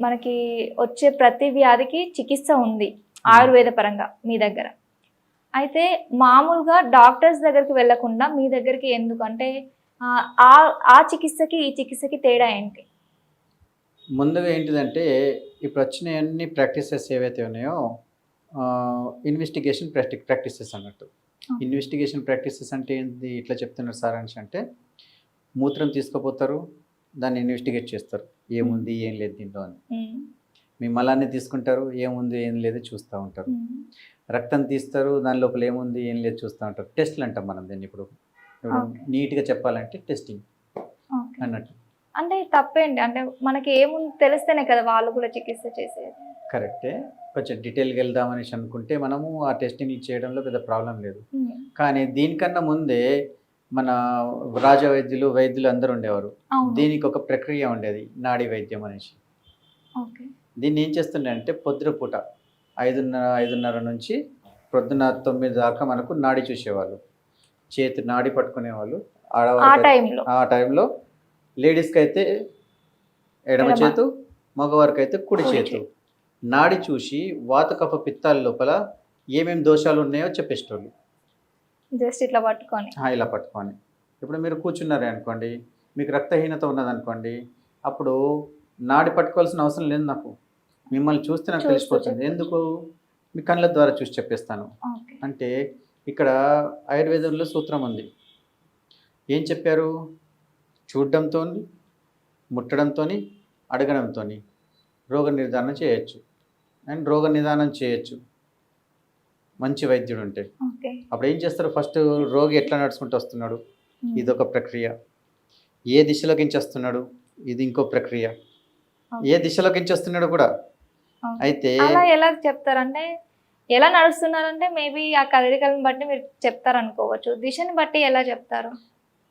మనకి వచ్చే ప్రతి వ్యాధికి చికిత్స ఉంది ఆయుర్వేద పరంగా మీ దగ్గర. అయితే మామూలుగా డాక్టర్స్ దగ్గరికి వెళ్ళకుండా మీ దగ్గరికి ఎందుకు? అంటే ఆ, ఆ చికిత్సకి ఈ చికిత్సకి తేడా ఏంటి? ముందుగా ఏంటిదంటే ఇప్పుడు వచ్చిన అన్ని ప్రాక్టీసెస్ ఏవైతే ఉన్నాయో ఇన్వెస్టిగేషన్ ప్రాక్టి ప్రాక్టీసెస్ అన్నట్టు. ఇన్వెస్టిగేషన్ ప్రాక్టీసెస్ అంటే ఏంది? ఇట్లా చెప్తున్నారు సార్ అని అంటే మూత్రం తీసుకుపోతారు దాన్ని ఇన్వెస్టిగేట్ చేస్తారు. ఏముంది ఏం లేదు దీంట్లో అని. మీ మలాన్ని తీసుకుంటారు ఏముంది ఏం లేదు చూస్తూ ఉంటారు. రక్తం తీస్తారు దాని లోపల ఏముంది ఏం లేదు చూస్తూ ఉంటారు. టెస్ట్లు అంటాం మనం దీన్ని ఇప్పుడు. నీట్గా చెప్పాలంటే టెస్టింగ్. అన్నట్టు. అంటే తప్పేంటి అంటే మనకి ఏముంది తెలిస్తేనే కదా వాళ్ళు కూడా చికిత్స చేసేది. కరెక్టే. కొంచెం డీటెయిల్గా వెళ్దామనేసి అనుకుంటే మనము ఆ టెస్టింగ్ చేయడంలో పెద్ద ప్రాబ్లం లేదు. కానీ దీనికన్నా ముందే మన రాజ వైద్యులు వైద్యులు అందరూ ఉండేవారు. దీనికి ఒక ప్రక్రియ ఉండేది నాడీ వైద్యం అనేసి. దీన్ని ఏం చేస్తుండే అంటే పొద్దున పూట ఐదున్నర ఐదున్నర నుంచి పొద్దున తొమ్మిది దాకా మనకు నాడి చూసేవాళ్ళు. చేతి నాడి పట్టుకునేవాళ్ళు. ఆ ఆడవాళ్ళకి టైంలో. ఆ టైంలో లేడీస్కి అయితే ఎడమ. చేతు మగవారికి అయితే కుడి చేతు. నాడి చూసి వాత కఫ పిత్తాల లోపల ఏమేమి దోషాలు ఉన్నాయో చెప్పేసేటోళ్ళు. జస్ట్ ఇట్లా పట్టుకొని. ఇలా పట్టుకొని. ఇప్పుడు మీరు కూర్చున్నారే అనుకోండి మీకు రక్తహీనత ఉన్నదనుకోండి అప్పుడు నాడి పట్టుకోవాల్సిన అవసరం లేదు నాకు. మిమ్మల్ని చూస్తే నాకు తెలిసిపోతుంది. ఎందుకు? మీ కళ్ళ ద్వారా చూసి చెప్పేస్తాను. అంటే ఇక్కడ ఆయుర్వేదంలో సూత్రం ఉంది. ఏం చెప్పారు? చూడడంతో ముట్టడంతో అడగడంతో రోగ నిర్ధారణ చేయొచ్చు. అండ్ రోగ నిదానం చేయొచ్చు. మంచి వైద్యుడు ఉంటే అప్పుడు ఏం చేస్తారు? ఫస్ట్ రోగి ఎట్లా నడుచుకుంటూ వస్తున్నాడు? ఉమ్, ఇదొక ప్రక్రియ. ఏ దిశలోకి వస్తున్నాడు ఇది ఇంకో ప్రక్రియ. ఏ దిశలోకి వస్తున్నాడు కూడా. అయితే అలా ఎలా చెప్తారంటే ఎలా నడుస్తున్నారంటే మేబీ ఆ కదలికలను బట్టి మీరు చెప్తారు అనుకోవచ్చు దిశని బట్టి ఎలా చెప్తారు?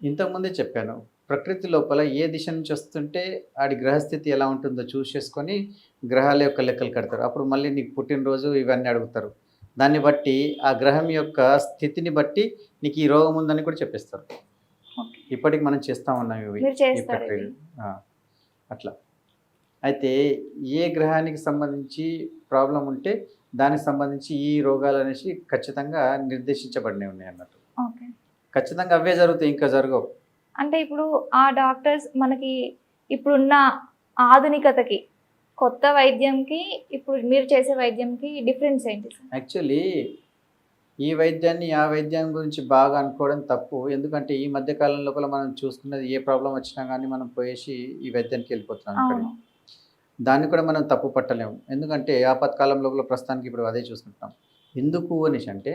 ఇంతకుముందే చెప్పాను. ప్రకృతి లోపల ఏ దిశ నుంచి వస్తుంటే ఆడి గ్రహస్థితి ఎలా ఉంటుందో చూసేసుకొని గ్రహాల యొక్క లెక్కలు కడతారు. అప్పుడు మళ్ళీ నీకు పుట్టినరోజు ఇవన్నీ అడుగుతారు. దాన్ని బట్టి ఆ గ్రహం యొక్క స్థితిని బట్టి నీకు ఈ రోగం ఉందని కూడా చెప్పేస్తారు. ఇప్పటికి మనం చేస్తా ఉన్నాం ఇవి. ఈ అట్లా. అయితే ఏ గ్రహానికి సంబంధించి ప్రాబ్లం ఉంటే దానికి సంబంధించి ఈ రోగాలు అనేసి ఖచ్చితంగా నిర్దేశించబడినవి ఉన్నాయి అన్నట్టు. ఖచ్చితంగా అవే జరుగుతాయి ఇంకా జరగవు. అంటే ఇప్పుడు ఆ డాక్టర్స్ మనకి ఇప్పుడున్న ఆధునికతకి కొత్త వైద్యంకి ఇప్పుడు మీరు చేసే వైద్యంకి డిఫరెన్స్ ఏంటి సార్? యాక్చువల్లీ ఈ వైద్యాన్ని ఆ వైద్యం గురించి బాగా అనుకోవడం తప్పు. ఎందుకంటే ఈ మధ్య కాలం లోపల మనం చూసుకున్నది ఏ ప్రాబ్లం వచ్చినా కానీ మనం పోయేసి ఈ వైద్యానికి వెళ్ళిపోతున్నాం దాన్ని కూడా మనం తప్పు పట్టలేము. ఎందుకంటే ఆపత్కాలం లోపల ప్రస్తుతానికి ఇప్పుడు అదే చూసుకుంటాం ఎందుకు అనేసి అంటే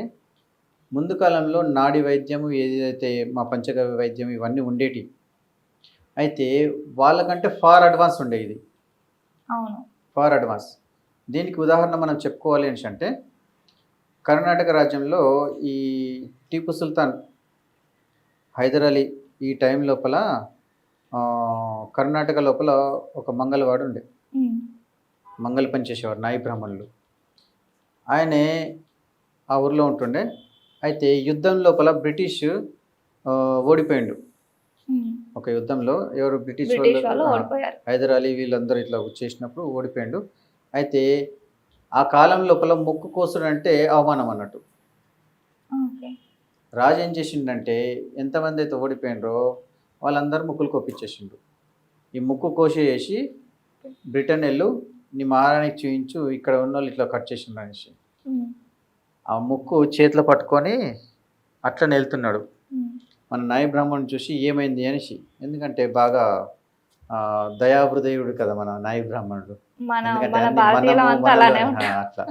ముందు కాలంలో నాడి వైద్యము ఏదైతే మా పంచగవ్య వైద్యం ఇవన్నీ ఉండేటి అయితే వాళ్ళకంటే ఫార్ అడ్వాన్స్ ఉండే ఇది అవును. Far advance. దీనికి ఉదాహరణ మనం చెప్పుకోవాలి అనేసి అంటే కర్ణాటక రాజ్యంలో ఈ టీపు సుల్తాన్ హైదర్ అలీ ఈ టైం లోపల కర్ణాటక లోపల ఒక మంగళవాడు ఉండే. మంగళ పని చేసేవారు నాయి బ్రాహ్మణులు. ఆయనే ఆ ఊర్లో ఉంటుండే. అయితే యుద్ధం లోపల బ్రిటిష్ ఓడిపోయిండు. ఒక యుద్ధంలో ఎవరు బ్రిటిష్ వాళ్ళు హైదర్ అలీ వీళ్ళందరూ ఇట్లా చేసినప్పుడు ఓడిపోయిండు. అయితే ఆ కాలం లోపల ముక్కు కోసుడు అంటే అవమానం అన్నట్టు. రాజు ఏం చేసిండంటే ఎంతమంది అయితే ఓడిపోయినరో వాళ్ళందరూ ముక్కులు కొప్పించేసిండు. ఈ ముక్కు కోసేసి బ్రిటన్ వెళ్ళు నీ మహారాణికి చూయించు ఇక్కడ ఉన్న వాళ్ళు ఇట్లా కట్ చేసిండు అనేసి. ఆ ముక్కు చేతిలో పట్టుకొని అట్లనే వెళ్తున్నాడు. మన నాయ బ్రాహ్మణుని చూసి ఏమైంది అనేసి. ఎందుకంటే బాగా దయాహృదయుడు కదా మన నాయ బ్రాహ్మణుడు. అట్లా.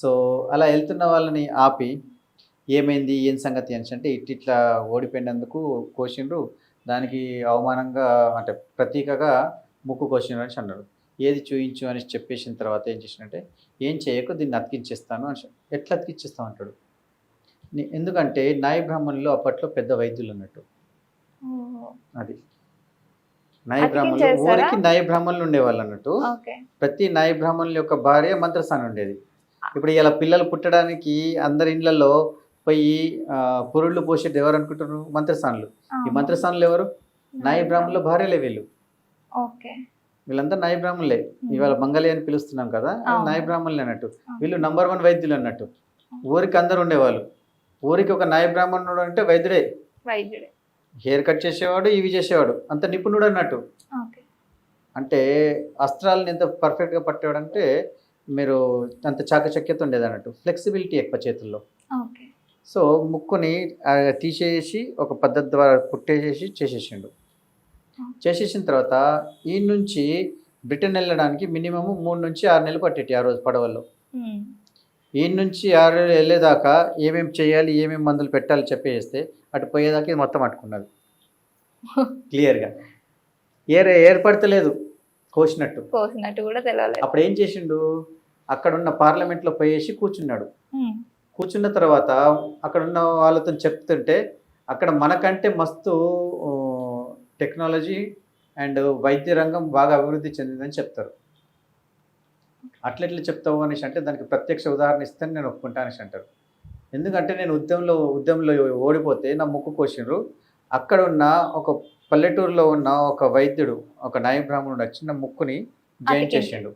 సో అలా వెళ్తున్న వాళ్ళని ఆపి ఏమైంది ఏం సంగతి అని అంటే ఇట్ ఇట్లా ఓడిపోయినందుకు కోసిండ్రు. దానికి అవమానంగా అంటే ప్రతీకగా ముక్కు కోసిండ్రు అని అన్నాడు. ఏది చూయించు అని చెప్పేసిన తర్వాత ఏం చేసినంటే ఏం చేయకు దీన్ని అతికించేస్తాను అని ఎట్లా అతికించేస్తావు అంటాడు? ఎందుకంటే నాయ బ్రాహ్మణులు అప్పట్లో పెద్ద వైద్యులు అన్నట్టు. అది. నాయ బ్రాహ్మణులు? ఊరికి నాయ బ్రాహ్మణులు ఉండేవాళ్ళు అన్నట్టు ప్రతి నాయ బ్రాహ్మణుల యొక్క భార్య మంత్రస్థానం ఉండేది. ఇప్పుడు ఇలా పిల్లలు పుట్టడానికి అందరి ఇళ్ళలో పోయి పురుళ్ళు పోసేది ఎవరు అనుకుంటున్నారు? మంత్రస్థానులు ఈ. మంత్రస్థానులు ఎవరు? నాయ బ్రాహ్మణుల భార్యలే వీళ్ళు. ఓకే. వీళ్ళంతా నాయ బ్రాహ్మణులే. ఇవాళ మంగళి అని పిలుస్తున్నాం కదా. నాయ బ్రాహ్మణులే అన్నట్టు. వీళ్ళు నంబర్ వన్ వైద్యులు అన్నట్టు. ఊరికి అందరు ఉండేవాళ్ళు. ఊరికి ఒక నాయ బ్రాహ్మణుడు అంటే వైద్యుడే. వైద్యుడే. హెయిర్ కట్ చేసేవాడు ఇవి చేసేవాడు. అంత నిపుణుడు అన్నట్టు. అంటే అస్త్రాలను ఎంత పర్ఫెక్ట్గా పట్టేవాడు అంటే మీరు అంత చాకచక్యత ఉండేది అన్నట్టు. ఫ్లెక్సిబిలిటీ ఎక్కువ చేతుల్లో. సో ముక్కుని తీసేసి ఒక పద్ధతి ద్వారా కుట్టేసేసి చేసేసిండు. చేసేసిన తర్వాత ఈ నుంచి బ్రిటన్ వెళ్ళడానికి మినిమం మూడు నుంచి ఆరు నెలలు పట్టేటి ఆ రోజు పడవల్లో. ఈ నుంచి ఆరు నెలలు వెళ్ళేదాకా ఏమేమి చేయాలి ఏమేమి మందులు పెట్టాలి చెప్పేస్తే అటు పోయేదాకా ఇది మొత్తం అట్టుకున్నది క్లియర్గా ఏర్ ఏర్పడతలేదు కోసినట్టు. కోసినట్టు కూడా తెలియలేదు అప్పుడు ఏం చేసిండు? అక్కడ ఉన్న పార్లమెంట్లో పోయేసి కూర్చున్నాడు. కూర్చున్న తర్వాత అక్కడ ఉన్న వాళ్ళతో చెప్తుంటే అక్కడ మనకంటే మస్తు టెక్నాలజీ అండ్ వైద్య రంగం బాగా అభివృద్ధి చెందిందని చెప్తారు. అట్లెట్లా చెప్తావు అనేసి అంటే దానికి ప్రత్యక్ష ఉదాహరణ ఇస్తాను నేను ఒప్పుకుంటా అనేసి అంటారు. ఎందుకంటే నేను ఉద్యమంలో ఉద్యమంలో ఓడిపోతే నా ముక్కు కోసిండ్రు. అక్కడ ఉన్న ఒక పల్లెటూరులో ఉన్న ఒక వైద్యుడు ఒక నాయ బ్రాహ్మణుడు వచ్చి నా ముక్కుని జాయింట్. చేసిండు.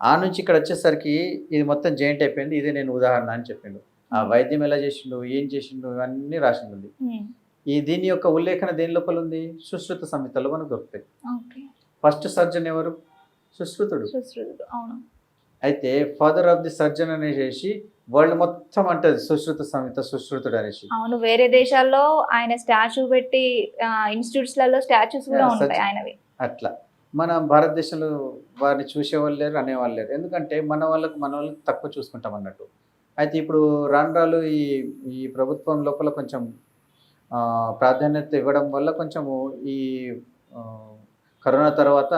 ఆ నుంచి ఇక్కడ వచ్చేసరికి ఇది మొత్తం జాయింట్ అయిపోయింది. ఇదే నేను ఉదాహరణ అని చెప్పిండు. ఆ వైద్యం ఎలా చేసిండు ఏం చేసిండు ఇవన్నీ రాసింది ఉమ్. ఈ దీని యొక్క ఉల్లేఖన దేని లోపల ఉంది? సుశ్రుత సంహితలో మనకు దొరుకుతాయి. ఫస్ట్ సర్జన్ ఎవరు? సుశ్రుతుడు సుశ్రుతుడు అవును. అయితే ఫాదర్ ఆఫ్ ది సర్జన్ అనేసి వరల్డ్ మొత్తం అంటది సుశ్రుత సంహిత సుశ్రుతుడు అనేసి. అవును వేరే దేశాల్లో ఆయన స్టాచ్యూ పెట్టి ఇన్స్టిట్యూట్స్లలో స్టాచ్యూస్ కూడా ఉంటాయి ఆయనవి. అట్లా. మన భారతదేశంలో వారిని చూసేవాళ్ళు లేరు అనేవాళ్ళు లేరు. ఎందుకంటే మన వాళ్ళకు మన వాళ్ళకి తక్కువ చూసుకుంటాం అన్నట్టు. అయితే ఇప్పుడు రాను ఈ ఈ ప్రభుత్వం లోపల కొంచెం ప్రాధాన్యత ఇవ్వడం వల్ల కొంచెము ఈ కరోనా తర్వాత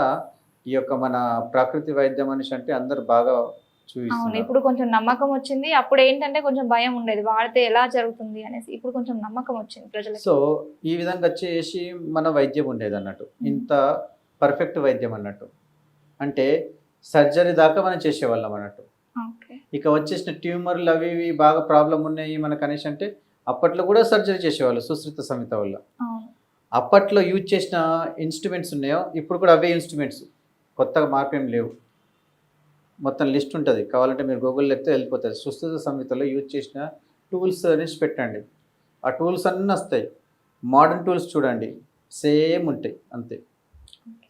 ఈ యొక్క మన ప్రాకృతి వైద్యం అనేసి అంటే అందరు బాగా అవును చూపిస్తున్నారు. ఇప్పుడు కొంచెం నమ్మకం వచ్చింది. అప్పుడు ఏంటంటే కొంచెం భయం ఉండేది. వాడితే ఎలా జరుగుతుంది అనేసి ఇప్పుడు కొంచెం నమ్మకం వచ్చింది ప్రజలకి. సో ఈ విధంగా వచ్చేసి మన వైద్యం ఉండేది అన్నట్టు ఇంత పర్ఫెక్ట్ వైద్యం అన్నట్టు. అంటే సర్జరీ దాకా మనం చేసేవాళ్ళం అన్నట్టు. ఇక వచ్చేసిన ట్యూమర్లు అవి ఇవి బాగా ప్రాబ్లం ఉన్నాయి మనకు అనేసి అంటే అప్పట్లో కూడా సర్జరీ చేసేవాళ్ళు సుశ్రుత సంహిత వల్ల. అప్పట్లో యూజ్ చేసిన ఇన్స్ట్రుమెంట్స్ ఉన్నాయో ఇప్పుడు కూడా అవే ఇన్స్ట్రుమెంట్స్. కొత్తగా మార్పు లేవు. మొత్తం లిస్ట్ ఉంటుంది. కావాలంటే మీరు గూగుల్లో ఎత్తే వెళ్ళిపోతుంది సుశ్రుత సంహితలో యూజ్ చేసిన టూల్స్ అనేసి పెట్టండి. ఆ టూల్స్ అన్నీ వస్తాయి. మోడర్న్ టూల్స్ చూడండి. సేమ్ ఉంటాయి. అంతే.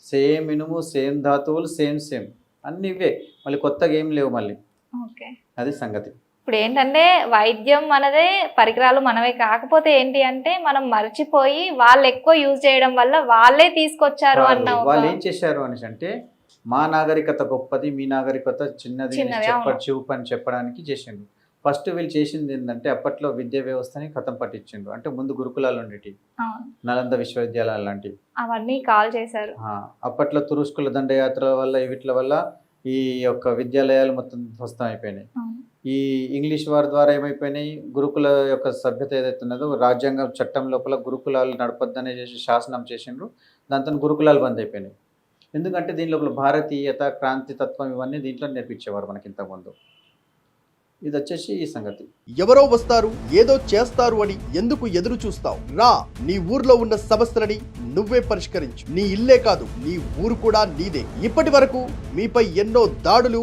సేమ్ ఇనుము సేమ్ ధాతువులు సేమ్ సేమ్. అన్నీ ఇవే. మళ్ళీ కొత్తగా ఏం లేవు మళ్ళీ. ఓకే. అది సంగతి. ఇప్పుడు ఏంటంటే వైద్యం మనదే పరికరాలు మనవే కాకపోతే ఏంటి అంటే మనం మర్చిపోయి వాళ్ళు ఎక్కువ యూజ్ చేయడం వల్ల వాళ్ళే తీసుకొచ్చారు అన్న వాళ్ళు ఏం చేశారు అనేసి అంటే మా నాగరికత గొప్పది మీ నాగరికత చిన్నది చెప్ప. చూపు అని చెప్పడానికి చేసిండు. ఫస్ట్ వీళ్ళు చేసింది ఏంటంటే అప్పట్లో విద్యా వ్యవస్థని కథం పట్టించిండు. అంటే ముందు గురుకులాలు ఉండేటి. నలంద విశ్వవిద్యాలయాలు లాంటివి అవన్నీ కాల్ చేశారు. అప్పట్లో తురుష్కుల దండయాత్రల వల్ల వీటి వల్ల ఈ యొక్క విద్యాలయాలు మొత్తం ధ్వస్తం అయిపోయినాయి. ఈ ఇంగ్లీష్ వారి ద్వారా ఏమైపోయినాయి? గురుకుల యొక్క సభ్యత ఏదైతే ఉన్నదో రాజ్యాంగ చట్టం లోపల గురుకులాలు నడపొద్దనే చేసి శాసనం చేసిండ్రు. దాంతో గురుకులాలు బంద్ అయిపోయినాయి. ఎందుకంటే దీని లోపల భారతీయత క్రాంతి తత్వం ఇవన్నీ దీంట్లో నేర్పించేవారు మనకి ఇంతకుముందు. ఇది వచ్చేసి ఈ సంగతి. ఎవరో వస్తారు ఏదో చేస్తారు అని ఎందుకు ఎదురు చూస్తావు? రా నీ ఊర్లో ఉన్న సమస్యలని నువ్వే పరిష్కరించు. నీ ఇల్లే కాదు నీ ఊరు కూడా నీదే. ఇప్పటి వరకు మీపై ఎన్నో దాడులు